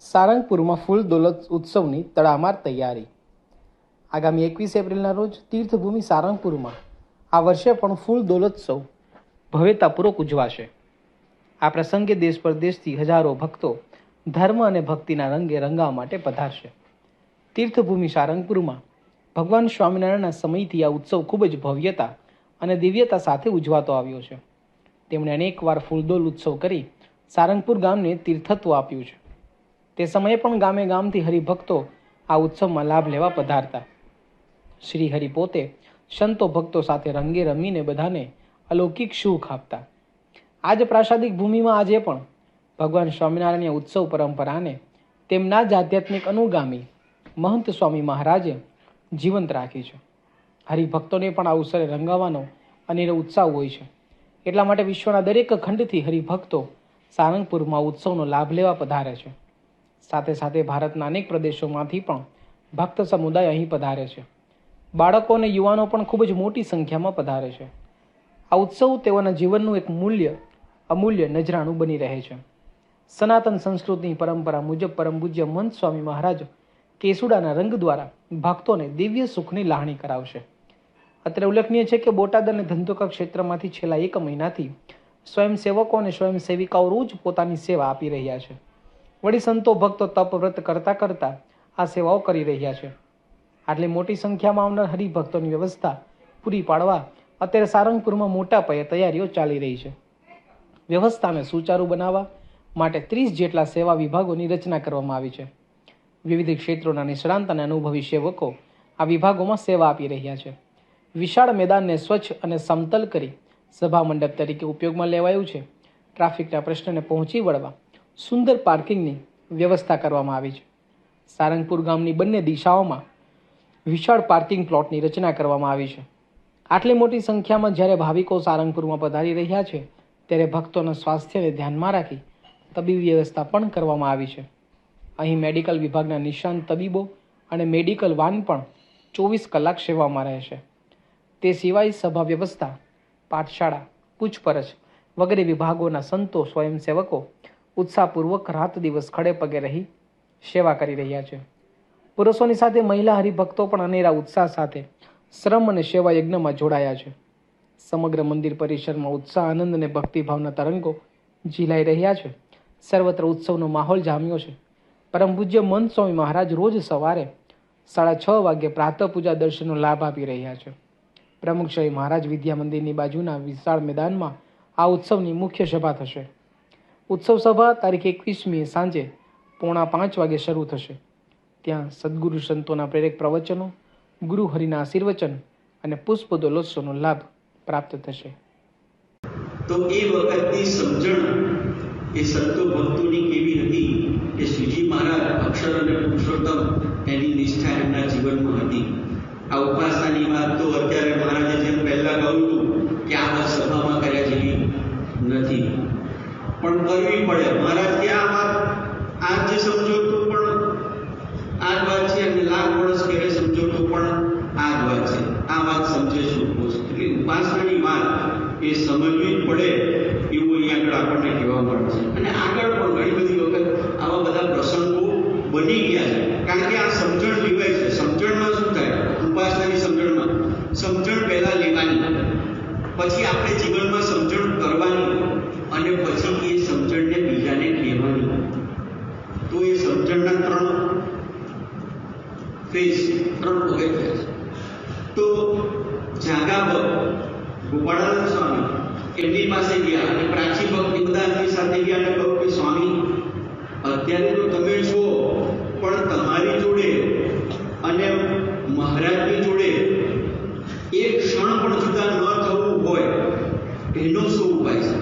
સારંગપુરમાં ફૂલ દોલત ઉત્સવની તડામાર તૈયારી. આગામી એકવીસ એપ્રિલના રોજ તીર્થભૂમિ સારંગપુરમાં. આ વર્ષે પણ ફૂલ દોલોત્સવ ભવ્યતાપૂર્વક ઉજવાશે. આ પ્રસંગે દેશ પરદેશથી હજારો ભક્તો ધર્મ અને ભક્તિના રંગે રંગાવા માટે પધારશે. તીર્થભૂમિ સારંગપુરમાં ભગવાન સ્વામિનારાયણના સમયથી આ ઉત્સવ ખૂબ જ ભવ્યતા અને દિવ્યતા સાથે ઉજવાતો આવ્યો છે. તેમણે અનેકવાર ફૂલદોલ ઉત્સવ કરી સારંગપુર ગામને તીર્થત્વ આપ્યું છે. તે સમયે પણ ગામે ગામથી હરિભક્તો આ ઉત્સવમાં લાભ લેવા પધારતા. શ્રી હરિ પોતે સંતો ભક્તો સાથે રંગે રમીને બધાને અલૌકિક સુખ આપતા. આજ પ્રાસાદિક ભૂમિમાં આજે પણ ભગવાન સ્વામિનારાયણની ઉત્સવ પરંપરાને તેમના જ આધ્યાત્મિક અનુગામી મહંત સ્વામી મહારાજે જીવંત રાખી છે. હરિભક્તોને પણ આ અવસરે રંગાવાનો અનેરો ઉત્સાહ હોય છે. એટલા માટે વિશ્વના દરેક ખંડથી હરિભક્તો સારંગપુરમાં ઉત્સવનો લાભ લેવા પધારે છે. સાથે સાથે ભારતના અનેક પ્રદેશોમાંથી પણ ભક્ત સમુદાય અહીં પધારે છે. બાળકો અને યુવાનો પણ ખૂબ જ મોટી સંખ્યામાં પધારે છે. આ ઉત્સવ તેઓના જીવનનું એક મૂલ્ય, અમૂલ્ય નજરાણું બની રહે છે. સનાતન સંસ્કૃતિની પરંપરા મુજબ પરમ પૂજ્ય મંત સ્વામી મહારાજ કેસુડાના રંગ દ્વારા ભક્તોને દિવ્ય સુખની લાહણી કરાવશે. અત્રે ઉલ્લેખનીય છે કે બોટાદ અને ધંધોકા ક્ષેત્રમાંથી છેલ્લા એક મહિનાથી સ્વયંસેવકો અને સ્વયંસેવિકાઓ રોજ પોતાની સેવા આપી રહ્યા છે. વળી સંતો ભક્તો તપ વ્રત કરતા કરતા આ સેવાઓ કરી રહ્યા છે. આટલી મોટી સંખ્યામાં આવનાર હરિભક્તોની વ્યવસ્થા પૂરી પાડવા અત્યારે સારંગપુરમાં મોટા પાયે તૈયારીઓ ચાલી રહી છે. વ્યવસ્થાને સુચારુ બનાવવા માટે ત્રીસ જેટલા સેવા વિભાગોની રચના કરવામાં આવી છે. વિવિધ ક્ષેત્રોના નિષ્ણાંત અને અનુભવી સેવકો આ વિભાગોમાં સેવા આપી રહ્યા છે. વિશાળ મેદાનને સ્વચ્છ અને સમતલ કરી સભા મંડપ તરીકે ઉપયોગમાં લેવાયું છે. ટ્રાફિકના પ્રશ્નને પહોંચી વળવા સુંદર પાર્કિંગની વ્યવસ્થા કરવામાં આવી છે. સારંગપુર ગામની બંને દિશાઓમાં વિશાળ પાર્કિંગ પ્લોટની રચના કરવામાં આવી છે. આટલી મોટી સંખ્યામાં જ્યારે ભાવિકો સારંગપુરમાં પધારી રહ્યા છે, ત્યારે ભક્તોના સ્વાસ્થ્યને ધ્યાનમાં રાખી તબીબી વ્યવસ્થા પણ કરવામાં આવી છે. અહીં મેડિકલ વિભાગના નિષ્ણાંત તબીબો અને મેડિકલ વાન પણ ચોવીસ કલાક સેવામાં રહેશે તે સિવાય સભા વ્યવસ્થા, પાઠશાળા, પૂછપરછ વગેરે વિભાગોના સંતો સ્વયંસેવકો ઉત્સાહપૂર્વક રાત દિવસ ખડે પગે રહી સેવા કરી રહ્યા છે. પુરુષોની સાથે મહિલા હરિભક્તો પણ અનેરા ઉત્સાહ સાથે શ્રમ અને સેવા યજ્ઞમાં જોડાયા છે. સમગ્ર મંદિર પરિસરમાં ઉત્સાહ, આનંદ અને ભક્તિભાવના તરંગો ઝીલાઈ રહ્યા છે. સર્વત્ર ઉત્સવનો માહોલ જામ્યો છે. પરમ પૂજ્ય મંત સ્વામી મહારાજ રોજ સવારે સાડા છ વાગ્યે પ્રાતઃ પૂજા દર્શનનો લાભ આપી રહ્યા છે. પ્રમુખ શ્રી મહારાજ વિદ્યા મંદિરની બાજુના વિશાળ મેદાનમાં આ ઉત્સવની મુખ્ય સભા થશે. ઉત્સવ સભા તારીખ એકવીસમીએ સાંજે પોણા પાંચ વાગે શરૂ થશે. ત્યાં સદગુરુ સંતોના પ્રેરક પ્રવચનો, ગુરુ હરિના આશીર્વચન અને પુષ્પ દોલોત્સવનો લાભ પ્રાપ્ત થશે. તો એ વખતની સમજણ એ સંતો ભક્તોની કેવી હતી કે સુજી મહારાજ અક્ષર અને પુરુષોત્તમ એની નિષ્ઠા એમના જીવનમાં હતી. આ ઉપાસનાની વાત તો અત્યારે મહારાજે જેમ પહેલા કહ્યું હતું કે આ સભામાં કર્યા જેવી નથી. પણ કરવી પડે. મહારાજ કે આ વાત આ જે સમજો પણ આ જ વાત છે અને લાખ વર્ષ ઘેરે સમજો તો પણ આ જ વાત છે. આ વાત સમજે શું? એટલે ઉપાસનાની વાત એ સમજવી જ પડે એવું અહીં આગળ આપણને કહેવા મળે છે. અને આગળ પણ ઘણી બધી વખત આવા બધા પ્રસંગો બની ગયા છે. કારણ કે આ સમજણ લેવાય છે. સમજણમાં શું થાય? ઉપાસનાની સમજણમાં. સમજણ પહેલા લેવાની. પછી આપણે જીવનમાં સમજણ કરવાની અને પછી એ સમજણને બીજાને કહેવાની તો એ સમજણના ત્રણ ફેઝ ત્રણ પગથિયા છે તો જાગા ગોપાળાનંદ સ્વામી એમની પાસે ગયા અને પ્રાચી ભક્તિ બધા એમની સાથે ગયા અને કહ્યું કે સ્વામી અત્યારે તો તમે છો પણ તમારી જોડે અને મહારાજની જોડે એક ક્ષણ પણ જુદા ન થવું હોય એનો શું ઉપાય છે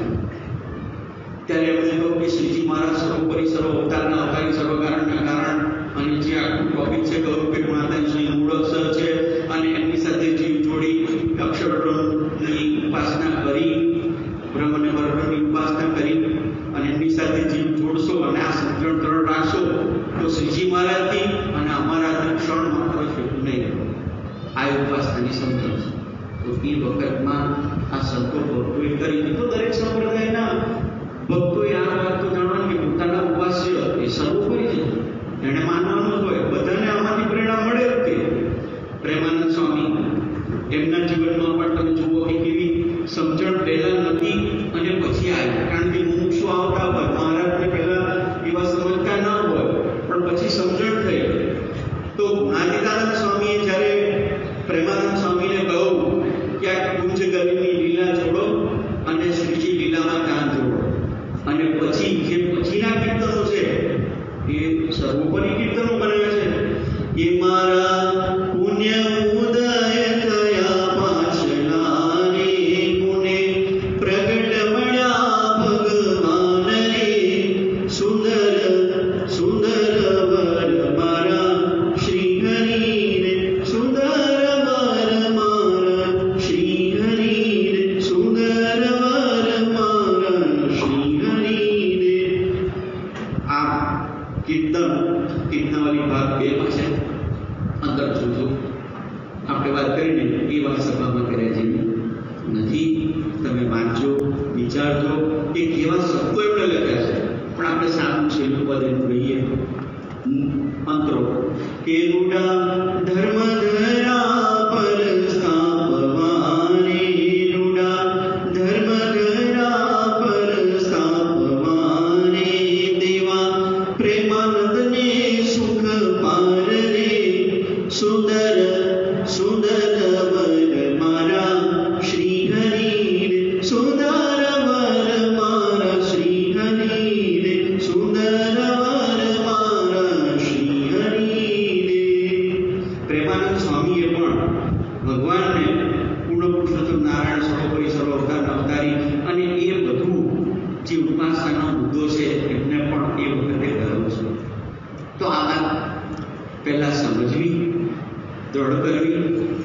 ત્યારે એમણે કહ્યું કે શ્રીજી મહારાજ સર્વોપરી સર્વ અવતારના અવતારી સર્વ કારણના કારણ અને જે આખું ટોપિક છે કહ્યું કે માતાજી મૂળ અક્ષર છે અને એમની સાથે જીવ જોડી અક્ષરોની ઉપાસના કરી બ્રહ્મ અને પરબ્રહ્મની ઉપાસના કરી અને એમની સાથે જીવ જોડશો અને આ સમજણ ત્રણ રાખશો તો શ્રીજી મહારાજની અને અમારાથી ક્ષણ માત્ર છે નહીં આ ઉપાસનાની સમજણ છે તો એ વખતમાં આ સંતો ભક્તોએ કરી. તો દરેક સંપ્રદાયના ભક્તોએ આ વાત તો કે પોતાના ઉપાસ્ય એ સર્વોપરી છે. એને માનવાનું હોય, બધાને આમાંથી પ્રેરણા મળે જ પ્રેમાનંદ સ્વામી, એમના જીવનમાં પણ તમે જુઓ કે કેવી સમજણ પહેલા નથી અને પછી આવી કારણ કે મુમુક્ષો આવતા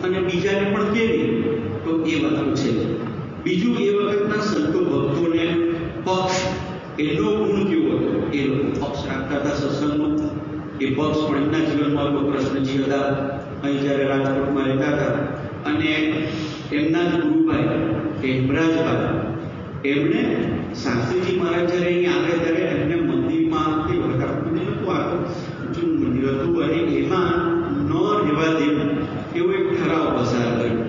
અને બીજાને પણ કેવી તો એ વતન છે. બીજું એ વખતના સંતો ભક્તોને પક્ષ એટલો ગુણ કેવો હતો? એ લોકો પક્ષ રાખતા હતા સત્સંગનો એ પક્ષ પણ એમના જીવનમાં પ્રશ્ન કૃષ્ણજી હતા અહીં જ્યારે રાજકોટમાં રહેતા હતા. અને એમના જ ગુરુભાઈ, હેમરાજભાઈ એમણે શાસ્ત્રીજી મહારાજ જ્યારે અહીંયા આવે ત્યારે એમને મંદિરમાં તે વખત નહોતું આ જૂનું મંદિર હતું અને એમાં એવો એક ઠરાવ પસાર કર્યો.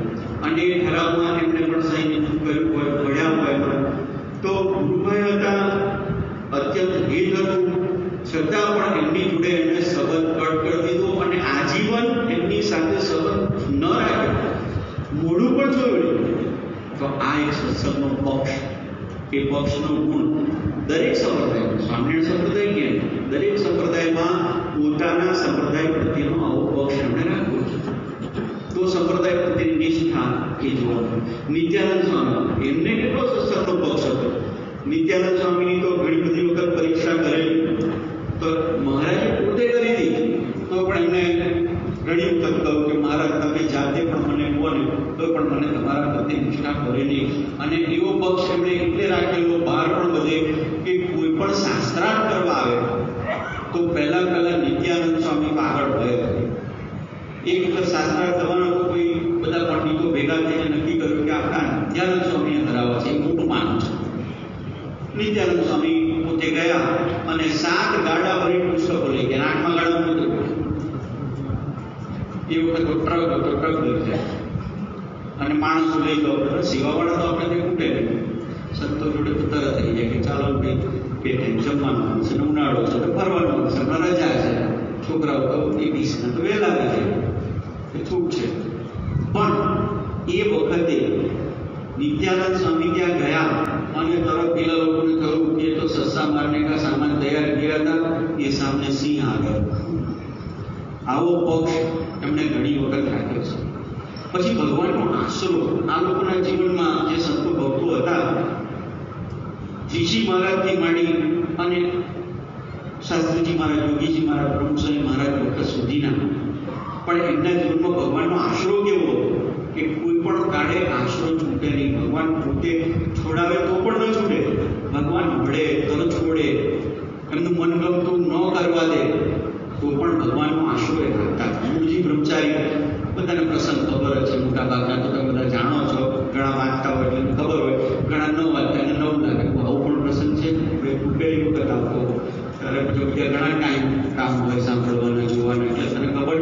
અને એ ઠરાવમાં એમણે પણ નહોતું કર્યું હોય ભણ્યા હોય પણ. તો ગુરુભાઈ હતા, અત્યંત હિત હતું. છતાં પણ એમની જોડે એમણે સંબંધ કટ કરી દીધો અને આજીવન એમની સાથે સંબંધ ન રાખ્યો. મોઢું પણ જોયું તો આ એક સત્સંગનો પક્ષ. એ પક્ષનો ગુણ. દરેક સંપ્રદાય સ્વામિનારાયણ સંપ્રદાય કે દરેક સંપ્રદાયમાં પોતાના સંપ્રદાય પ્રત્યેનો આવો પક્ષ એમણે રાખ્યો છે તો સંપ્રદાય પ્રત્યેની નિષ્ઠા એ જોવાનું નિત્યાનંદ સ્વામી. એમને કેટલો સત્સંગનો પક્ષ હતો. નિત્યાનંદ સ્વામીની તો ઘણી બધી વખત પરીક્ષા કરેલી. તો મહારાજે પોતે કરી હતી તો પણ એમને ઘણી વખત કહ્યું કે મારા તમે જાતે પણ મને બોલે, તો પણ મને તમારા પ્રત્યે નિષ્ઠા કરે નહીં. અને એવો પક્ષ એમણે એટલે રાખેલો, બહાર પણ બધે, કે કોઈ પણ શાસ્ત્રાર્થ કરવા આવે, તો પહેલા પહેલા નિત્યાનંદ સ્વામી આગળ ભય એક શાસ્ત્રાર્થ થવાનો કોઈ બધા પંડિતો ભેગા થઈને નક્કી કર્યું કે આપણા નિત્યાનંદ સ્વામી હરાવવા છે એ મોટું માનું નિત્યાનંદ સ્વામી પોતે ગયા અને સાત ગાડા ભરી પુસ્તકો લઈ ગયા. આઠમા ગાડા એ વખત ટ્રક હતો ટ્રક લઈ જાય અને માણસો લઈ ગયો. સેવાવાળા તો આપણે કંઈ ઉઠે સંતો જોડે તો થઈ જાય કે ચાલો ભાઈ પેટે જમવાનું છે, ને ઉનાળો છે તો ફરવાનું છે રજા છે. છોકરાઓ તો એ વીસના તો વહેલા આવી જાય. એ છૂટ છે. પણ એ વખતે નિત્યાનંદ સ્વામી ત્યાં ગયા. અને તરત પેલા લોકોને કહ્યું કે તો સસ્તા મારને કા સામાન તૈયાર કર્યા હતા, એ સામે સિંહ આગળ આવો પક્ષ એમણે ઘણી વખત રાખ્યો છે. પછી ભગવાનનો આશરો આ લોકોના જીવનમાં જે સંતો ભક્તો હતા, જીજી મહારાજથી માંડી અને શાસ્ત્રીજી મહારાજ, યોગીજી મહારાજ બ્રહ્મસ્વામી મહારાજ વખત સુધીના. પણ એમના જીવનમાં ભગવાનનો આશરો કેવો હતો? કે કોઈ પણ કાળે આશરો છૂટે નહીં. ભગવાન પોતે છોડાવે તો પણ ન છૂટે. ભગવાન મળે તો છોડે. એમનું મનગમતું ન કરવા દે. તો પણ ભગવાનનો આશરો એ રાખતા ગુરુજી બ્રહ્મચારી, બધાને પ્રસંગ ખબર છે. મોટા ભાગના તો તમે બધા જાણો છો. ઘણા વાંચતા હોય એટલે ખબર હોય. ઘણા ન વાંચતા એને નવું લાગે. આવું પણ પ્રસંગ છે? પહેલી વખત આવતો ત્યારે પછી ઘણા ટાઈમ કામ હોય સાંભળવાના, જોવાના, એટલે તને ખબર